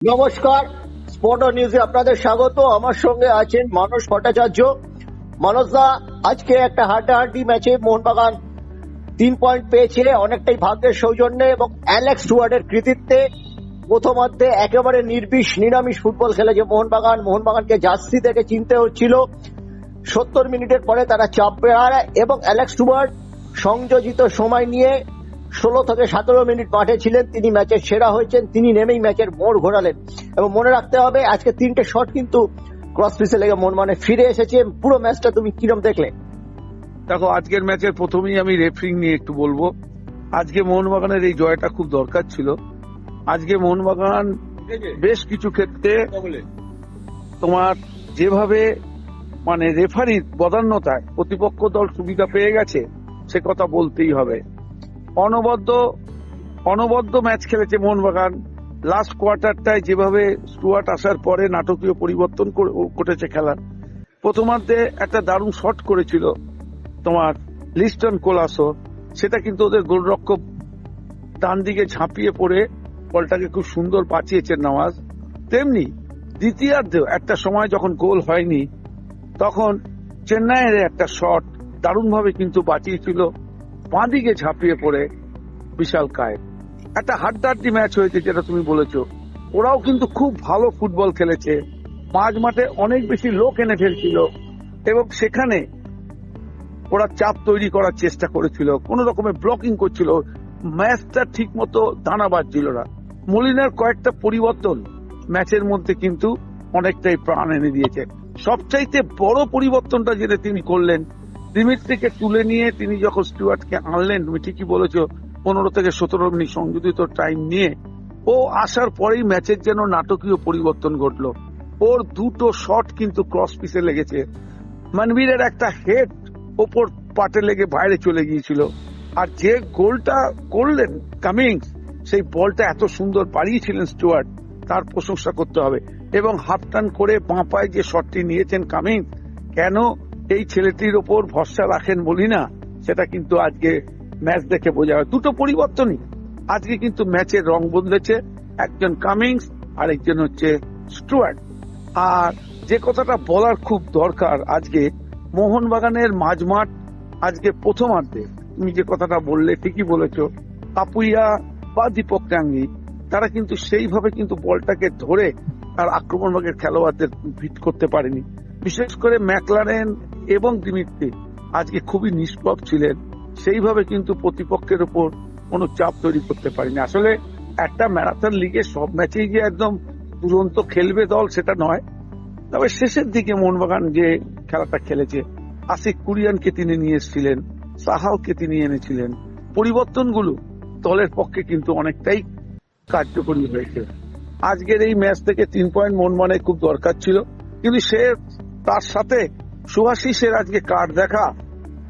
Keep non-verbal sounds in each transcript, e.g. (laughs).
নমস্কার স্পট নিউজে আপনাদের স্বাগত। আমার সঙ্গে আছেন মানস ভট্টাচার্য। মানসদা আজকে একটা হাড্ডাহাড্ডি ম্যাচে মোহনবাগান তিন পয়েন্ট পেয়েছে অনেকটাই ভাগ্যের সৌজন্যে এবং অ্যালেক্স টুয়ার্ডের কৃতিত্বে প্রথমার্ধে একেবারে নির্বিষ, নিরামিষ ফুটবল খেলেছে মোহনবাগান। মোহনবাগানকে জার্সি থেকে চিনতে হচ্ছিল। সত্তর মিনিটের পরে তারা চাপ বেড়ায় এবং অ্যালেক্স টুয়ার্ড সংযোজিত সময় নিয়ে ষোলো থেকে সতেরো মিনিট মাঠে ছিলেন, তিনি ম্যাচের সেরা হয়েছেন, তিনি নেমেই ম্যাচের মোড় ঘোরালেন। এবং মনে রাখতে হবে, আজকে তিনটে শট কিন্তু ক্রস পিসে লেগে মন মানে ফিরে এসেছে পুরো ম্যাচটা তুমি কিরম দেখলে? দেখো, আজকের ম্যাচের প্রথমেই আমি রেফারিং নিয়ে একটু বলব। আজকে মোহনবাগানের এই জয়টা খুব দরকার ছিল। আজকে মোহনবাগান বেশ কিছু ক্ষেত্রে তোমার যেভাবে মানে রেফারির বদান্যতায় প্রতিপক্ষ দল সুবিধা পেয়ে গেছে, সে কথা বলতেই হবে। অনবদ্য অনবদ্য ম্যাচ খেলেছে মোহনবাগান। লাস্ট কোয়ার্টারটায় যেভাবে স্টুয়ার্ট আসার পরে নাটকীয় পরিবর্তন ঘটেছে খেলার। প্রথমার্ধে একটা দারুণ শট করেছিল তোমার লিস্টন কোলাসো। সেটা কিন্তু ওদের গোলরক্ষক ডান দিকে ঝাঁপিয়ে পড়ে, বলটাকে খুব সুন্দর বাঁচিয়েছেন নওয়াজ। তেমনি দ্বিতীয়ার্ধেও একটা সময় যখন গোল হয়নি, তখন চেন্নাইয়ের একটা শট দারুণভাবে কিন্তু বাঁচিয়েছিল বাঁ দিকে ঝাঁপিয়ে পড়ে বিশাল কায় একটা হাড্ডাহাড্ডি ম্যাচ হয়েছে যেটা তুমি বলেছ। ওরাও কিন্তু খুব ভালো ফুটবল খেলেছে। মাঝ মাঠে অনেক বেশি লোক এনে ফেলছিল এবং সেখানে ওরা চাপ তৈরি করার চেষ্টা করেছিল। কোন রকমের ব্লকিং করছিল। ম্যাচটা ঠিক মতো দানা বাজছিল না। মলিনার কয়েকটা পরিবর্তন ম্যাচের মধ্যে কিন্তু অনেকটাই প্রাণ এনে দিয়েছে। সবচাইতে বড় পরিবর্তনটা যেটা তিনি করলেন দিমিত্রিকে তুলে নিয়ে তিনি যখন স্টুয়ার্টকে আনলেন, তুমি ঠিকই বলেছ, পনেরো থেকে সতেরো মিনিট সংযোজিত টাইম নিয়ে, ও আসার পরেই ম্যাচের যেন নাটকীয় পরিবর্তন ঘটলো। ওর দুটো শট কিন্তু ক্রস পিসে লেগেছে। মানবীরের একটা হেড ওপর পাটে লেগে বাইরে চলে গিয়েছিল। আর যে গোলটা করলেন কামিংস সেই বলটা এত সুন্দর বাড়িয়েছিলেন স্টুয়ার্ট, তার প্রশংসা করতে হবে। এবং হাফ টান করে বাঁ পায়ে যে শটটি নিয়েছেন কামিংস কেন এই ছেলেটির ওপর ভরসা রাখেন বলি না, সেটা কিন্তু আজকে ম্যাচ দেখে বোঝা হয় দুটো পরিবর্তনই। আজকে কিন্তু ম্যাচের রং বদলেছে, একজন কামিংস আর একজন হচ্ছে স্টুয়ার্ট। আর যে কথাটা বলার খুব দরকার আজকে, মোহনবাগানের মাঝমাঠ আজকে প্রথমার্ধে। তুমি যে কথাটা বললে, ঠিকই বলেছ, কাপুইয়া বা দীপক টাঙ্গি তারা কিন্তু সেইভাবে কিন্তু বলটাকে ধরে তার আক্রমণ ভাগের খেলোয়াড়দের ভিট করতে পারেনি। বিশেষ করে ম্যাকলারেন এবং দিমিত্রি আজকে খুবই নিষ্পভ ছিলেন। সেইভাবে কিন্তু প্রতিপক্ষের উপর কোনো চাপ তৈরি করতে পারেনি। আসলে একটা ম্যারাথন লিগে সব ম্যাচেই যে একদম দুরন্ত খেলবে দল, সেটা নয়। তবে শেষের দিকে মোহনবাগান যে খেলাটা খেলেছে আসিক কুরিয়ানকে তিনি নিয়ে এসেছিলেন সাহালকে তিনি এনেছিলেন। পরিবর্তনগুলো দলের পক্ষে কিন্তু অনেকটাই কার্যকরী হয়েছে। আজকের এই ম্যাচ থেকে তিন পয়েন্ট মন মানে খুব দরকার ছিল। কিন্তু সে তার সাথে সুভাশিসের আজকে কার্ড দেখা।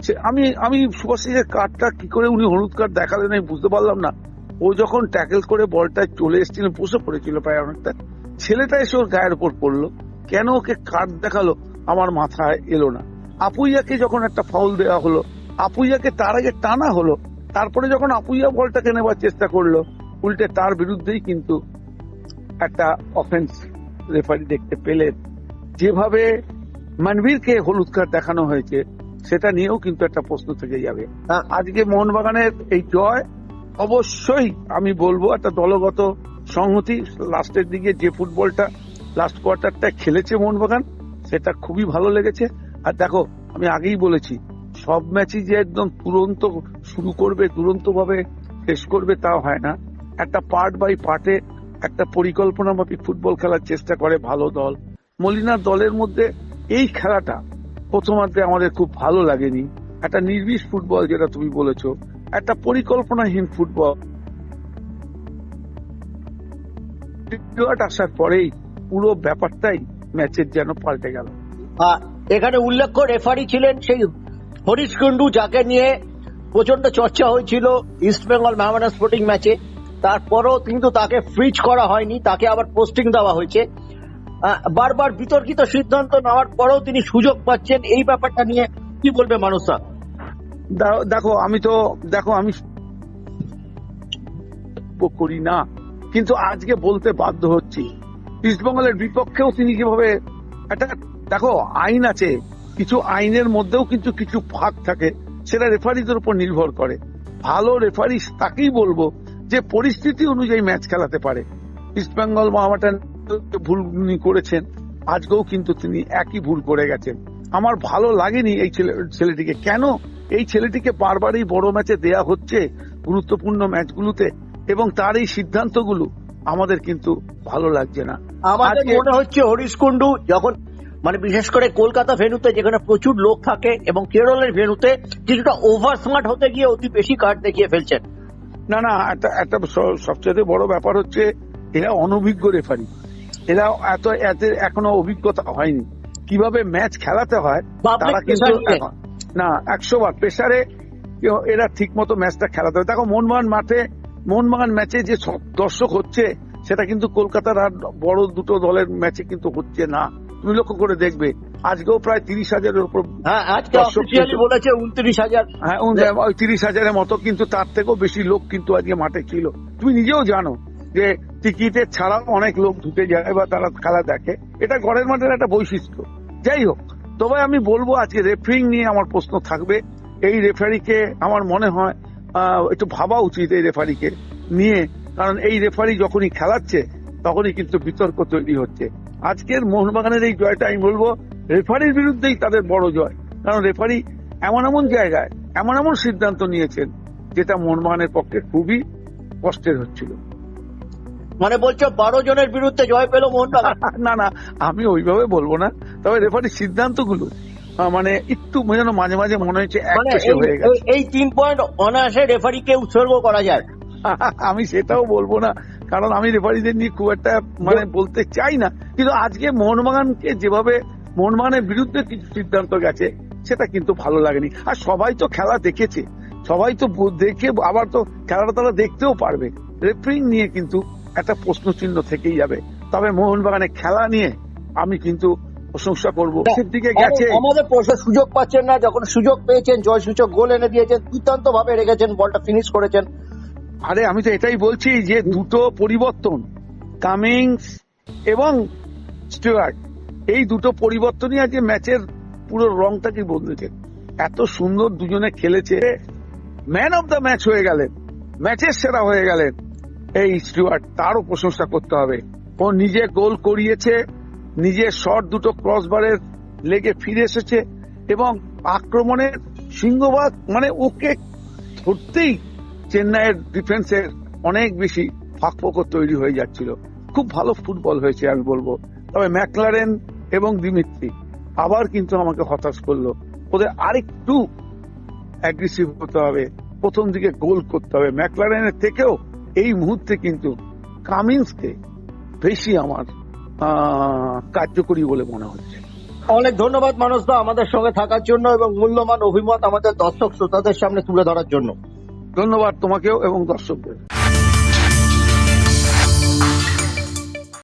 সে, আমি আমি সুভাশিসের কার্ডটা কি করে উনি হলুদ কার্ড দেখালেন আমি বুঝতে পারলাম না। ও যখন ট্যাকেল করে বলটা চলে এসেছিল, বসে পড়েছিল প্রায় অনেকটা। ছেলেটা এসে ওর গায়ের উপর পড়ল। কেন ওকে কার্ড দেখাল আমার মাথায় এলো না। আপুইয়াকে যখন একটা ফাউল দেওয়া হলো, আপুইয়াকে তার আগে টানা হলো, তারপরে যখন আপুইয়া বলটাকে নেবার চেষ্টা করল, উল্টে তার বিরুদ্ধেই কিন্তু একটা অফেন্স রেফারি দেখতে পেলেন। যেভাবে মানবীরকে হলুদ কার্ড দেখানো হয়েছে, সেটা নিয়েও কিন্তু একটা প্রশ্ন থেকে যাবে। আজকে মোহনবাগানের এই জয়, অবশ্যই আমি বলব একটা দলগত সংহতি। লাস্টের দিকে যে ফুটবলটা লাস্ট কোয়ার্টারটা খেলেছে মোহনবাগান, সেটা খুবই ভালো লেগেছে। আর দেখো, আমি আগেই বলেছি, সব ম্যাচই যে একদম তুরন্ত শুরু করবে তুরন্ত ভাবে শেষ করবে তা হয় না। একটা পার্ট বাই পার্টে একটা পরিকল্পনা মাফিক ফুটবল খেলার চেষ্টা করে ভালো দল। মলিনার দলের মধ্যে এই খেলাটা প্রথমার্ধে আমাদের খুব ভালো লাগেনি। একটা নির্বিষ ফুটবল যেটা তুমি বলেছ, একটা পরিকল্পনাহীন ফুটবল। আসার পরেই পুরো ব্যাপারটাই ম্যাচের যেন পাল্টে গেল। এখানে উল্লেখ্য রেফারি ছিলেন সেই হরিশ কুন্ডু যাকে নিয়ে প্রচণ্ড চর্চা হয়েছিল ইস্ট বেঙ্গল স্পোর্টিং ম্যাচে। তারপরও কিন্তু তাকে ফ্রিজ করা হয়নি, তাকে আবার পোস্টিং দেওয়া হয়েছে। বারবার বিতর্কিত সিদ্ধান্ত নেওয়ার পরেও তিনি সুযোগ পাচ্ছেন এই ব্যাপারটা নিয়ে। কি বলবে মানুষরা দেখো, আমি তো, দেখো, আমি করি না, কিন্তু আজকে বলতে বাধ্য হচ্ছি। ইস্টবেঙ্গলের বিপক্ষেও তিনি কীভাবে একটা, দেখো, আইন আছে, কিছু আইনের মধ্যেও কিন্তু কিছু ফাঁক থাকে, সেটা রেফারিদের উপর নির্ভর করে। ভালো রেফারি তাকেই বলব যে, পরিস্থিতি অনুযায়ী ম্যাচ খেলাতে পারে। ইস্টবেঙ্গল মহামাটান ভুল উনি করেছেন। আজকেও কিন্তু তিনি একই ভুল করে গেছেন। আমার ভালো লাগেনি এই ছেলে ছেলেটিকে। কেন? এই ছেলেটিকে বারবারই বড় ম্যাচে দেয়া হচ্ছে গুরুত্বপূর্ণ ম্যাচগুলোতে এবং তার এই সিদ্ধান্তগুলো আমাদের কিন্তু ভালো লাগছে না। আমাদের মনে হচ্ছে হরিশ কুন্ডু যখন মানে বিশেষ করে কলকাতা ভেনুতে যেখানে প্রচুর লোক থাকে এবং কেরলের ভেনুতে কিছুটা ওভার স্মার্ট হতে গিয়ে অতি বেশি কার্ড দেখিয়ে ফেলছেন। না না একটা একটা সবচেয়ে বড় ব্যাপার হচ্ছে এরা অনভিজ্ঞ রেফারি। এরা এত এত এখনও অভিজ্ঞতা হয়নি। কীভাবে ম্যাচ খেলাতে হয় তারা কিন্তু না একশো বার প্রেসারে এরা ঠিক মতো ম্যাচটা খেলাতে হবে দেখো মোহনবাগান মাঠে মোহনবাগান ম্যাচে যে স- দর্শক হচ্ছে সেটা কিন্তু কলকাতার আর বড় দুটো দলের ম্যাচে কিন্তু হচ্ছে না। তুমি লক্ষ্য করে দেখবে আজকেও প্রায় তিরিশ হাজারের উপর হ্যাঁ বলেছে উনত্রিশ হাজার। হ্যাঁ ওই তিরিশ হাজারের মতো কিন্তু তার থেকেও বেশি লোক কিন্তু আজকে মাঠে ছিল। তুমি নিজেও জানো যে টিকিটের ছাড়াও অনেক লোক ঢুকে যায় বা তারা খেলা দেখে। এটা ঘরের মাঠের একটা বৈশিষ্ট্য। যাই হোক, তবে আমি বলব আজকে রেফারিং নিয়ে আমার প্রশ্ন থাকবে। এই রেফারিকে আমার মনে হয় একটু ভাবা উচিত এই রেফারিকে নিয়ে। কারণ এই রেফারি যখনই খেলাচ্ছে, তখনই কিন্তু বিতর্ক তৈরি হচ্ছে। আজকের মোহনবাগানের এই জয়টা আমি বলব রেফারির বিরুদ্ধেই তাদের বড় জয়। কারণ রেফারি এমন এমন জায়গায়, এমন এমন সিদ্ধান্ত নিয়েছেন, যেটা মোহনবাগানের পক্ষে খুবই কষ্টের হচ্ছিল। মানে বলছো বারো জনের বিরুদ্ধে জয় পেল মোহনবাগান? (laughs) না না আমি ওইভাবে বলব না। তবে রেফারির সিদ্ধান্তগুলো মানে একটু যেন মাঝে মাঝে মনে হচ্ছে মানে এই- হয়ে গেছে। এই তিন পয়েন্ট অনায়াসে রেফারিকে উৎসর্গ করা যায়। (laughs) আমি সেটাও বলব না কারণ আমি রেফারিদের নিয়ে খুব একটা মানে বলতে চাই না। কিন্তু আজকে মোহনবাগানকে যেভাবে মোহনবাগানের বিরুদ্ধে কিছু সিদ্ধান্ত গেছে সেটা কিন্তু ভালো লাগেনি। আর সবাই তো খেলা দেখেছে সবাই তো দেখে আবার তো খেলাটা তারা দেখতেও পারবে। রেফারিং নিয়ে কিন্তু একটা প্রশ্ন চিহ্ন থেকেই যাবে। তবে মোহনবাগানের খেলা নিয়ে আমি কিন্তু প্রশংসা করব। দিকে গেছে। আমাদের প্রশ্ন সুযোগ পাচ্ছেন না যখন সুযোগ পেয়েছেন জয় সূচক গোল এনে দিয়েছেন দুর্দান্ত ভাবে রেখেছেন বলটা ফিনিশ করেছেন। আরে আমি তো এটাই বলছি যে দুটো পরিবর্তন কামিংস এবং স্টুয়ার্ট এই দুটো পরিবর্তনই আজকে ম্যাচের পুরো রংটাকে বদলেছে। এত সুন্দর দুজনে খেলেছে। ম্যান অফ দ্য ম্যাচ হয়ে গেলেন। ম্যাচের সেরা হয়ে গেলেন। এই স্টুয়ার্ট, তারও প্রশংসা করতে হবে। ও নিজে গোল করিয়েছে নিজের শট দুটো ক্রসবারের লেগে ফিরে এসেছে এবং আক্রমণের সিংহভাগ মানে ওকে ধরতেই চেন্নাইয়ের ডিফেন্সের অনেক বেশি ফাঁক ফোকর তৈরি হয়ে যাচ্ছিল। খুব ভালো ফুটবল হয়েছে, আমি বলব। তবে ম্যাকলারেন এবং দিমিত্রি আবার কিন্তু আমাকে হতাশ করল। ওদের আরেকটু অ্যাগ্রেসিভ হতে হবে, প্রথম দিকে গোল করতে হবে। ম্যাকলারেনের থেকেও এই মুহূর্তে কিন্তু কামিন্সকে বেশি আমার কার্যকরী বলে মনে হচ্ছে। অনেক ধন্যবাদ মানুষদা আমাদের সঙ্গে থাকার জন্য এবং মূল্যবান অভিমত আমাদের দর্শক শ্রোতাদের সামনে তুলে ধরার জন্য। ধন্যবাদ তোমাকেও এবং দর্শকদের।